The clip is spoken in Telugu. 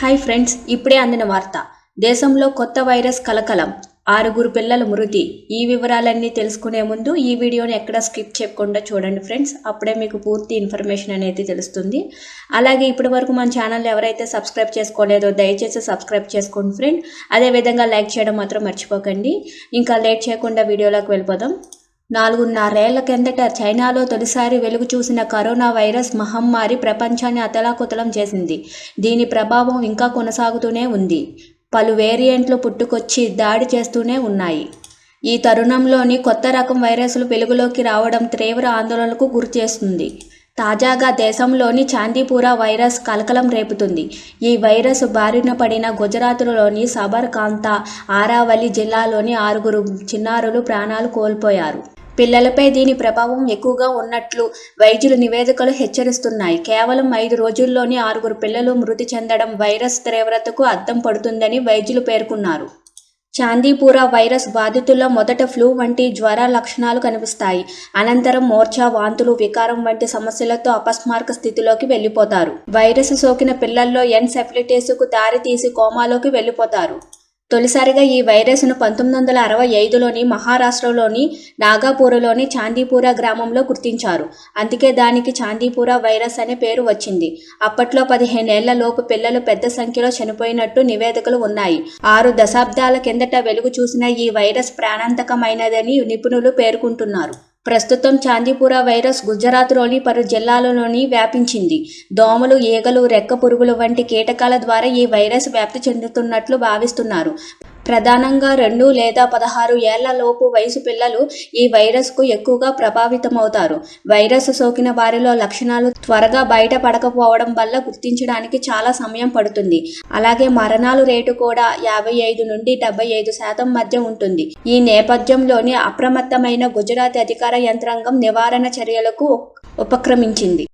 హాయ్ ఫ్రెండ్స్ ఇప్పుడే అందిన వార్త. దేశంలో కొత్త వైరస్ కలకలం. ఆరుగురు పిల్లల మృతి. ఈ వివరాలన్నీ తెలుసుకునే ముందు ఈ వీడియోని ఎక్కడ స్కిప్ చేయకుండా చూడండి ఫ్రెండ్స్. అప్పుడే మీకు పూర్తి ఇన్ఫర్మేషన్ అనేది తెలుస్తుంది. అలాగే ఇప్పటి వరకు మన ఛానల్ ఎవరైతే సబ్స్క్రైబ్ చేసుకోలేదో దయచేసి సబ్స్క్రైబ్ చేసుకోండి ఫ్రెండ్. అదేవిధంగా లైక్ చేయడం మాత్రం మర్చిపోకండి. ఇంకా లేట్ చేయకుండా వీడియోలోకి వెళ్ళిపోదాం. నాలుగున్నరేళ్ళ కిందట చైనాలో తొలిసారి వెలుగు చూసిన కరోనా వైరస్ మహమ్మారి ప్రపంచాన్ని అతలాకుతలం చేసింది. దీని ప్రభావం ఇంకా కొనసాగుతూనే ఉంది. పలు వేరియంట్లు పుట్టుకొచ్చి దాడి చేస్తూనే ఉన్నాయి. ఈ తరుణంలోని కొత్త రకం వైరస్లు వెలుగులోకి రావడం తీవ్ర ఆందోళనకు గురిచేస్తుంది. తాజాగా దేశంలోని చాందీపురా వైరస్ కలకలం రేపుతుంది. ఈ వైరస్ బారిన పడిన గుజరాత్లోని సబర్కాంతా ఆరావలి జిల్లాలోని ఆరుగురు చిన్నారులు ప్రాణాలు కోల్పోయారు. పిల్లలపై దీని ప్రభావం ఎక్కువగా ఉన్నట్లు వైద్యులు నివేదికలు హెచ్చరిస్తున్నాయి. కేవలం ఐదు రోజుల్లోనే ఆరుగురు పిల్లలు మృతి చెందడం వైరస్ తీవ్రతకు అద్దం పడుతుందని వైద్యులు పేర్కొన్నారు. చాందీపురా వైరస్ బాధితుల్లో మొదట ఫ్లూ వంటి జ్వర లక్షణాలు కనిపిస్తాయి. అనంతరం మోర్చా వాంతులు వికారం వంటి సమస్యలతో అపస్మారక స్థితిలోకి వెళ్ళిపోతారు. వైరస్ సోకిన పిల్లల్లో ఎన్సెఫ్లిటిస్కు దారితీసి కోమాలోకి వెళ్ళిపోతారు. తొలిసారిగా ఈ వైరస్ను పంతొమ్మిది వందల అరవై ఐదులోని మహారాష్ట్రలోని నాగాపూర్లోని చాందీపుర గ్రామంలో గుర్తించారు. అందుకే దానికి చాందీపుర వైరస్ అనే పేరు వచ్చింది. అప్పట్లో పదిహేనేళ్ళ లోపు పిల్లలు పెద్ద సంఖ్యలో చనిపోయినట్టు నివేదికలు ఉన్నాయి. ఆరు దశాబ్దాల కిందట వెలుగు చూసిన ఈ వైరస్ ప్రాణాంతకమైనదని నిపుణులు పేర్కొంటున్నారు. ప్రస్తుతం చాందీపుర వైరస్ గుజరాత్లోని పలు జిల్లాలలోని వ్యాపించింది. దోమలు ఈగలు రెక్క పురుగులు వంటి కీటకాల ద్వారా ఈ వైరస్ వ్యాప్తి చెందుతున్నట్లు భావిస్తున్నారు. ప్రధానంగా రెండు లేదా పదహారు ఏళ్ళ లోపు వయసు పిల్లలు ఈ వైరస్కు ఎక్కువగా ప్రభావితమవుతారు. వైరస్ సోకిన వారిలో లక్షణాలు త్వరగా బయటపడకపోవడం వల్ల గుర్తించడానికి చాలా సమయం పడుతుంది. అలాగే మరణాలు రేటు కూడా యాభై ఐదు నుండి డెబ్బై ఐదు శాతం మధ్య ఉంటుంది. ఈ నేపథ్యంలోని అప్రమత్తమైన గుజరాత్ అధికార యంత్రాంగం నివారణ చర్యలకు ఉపక్రమించింది.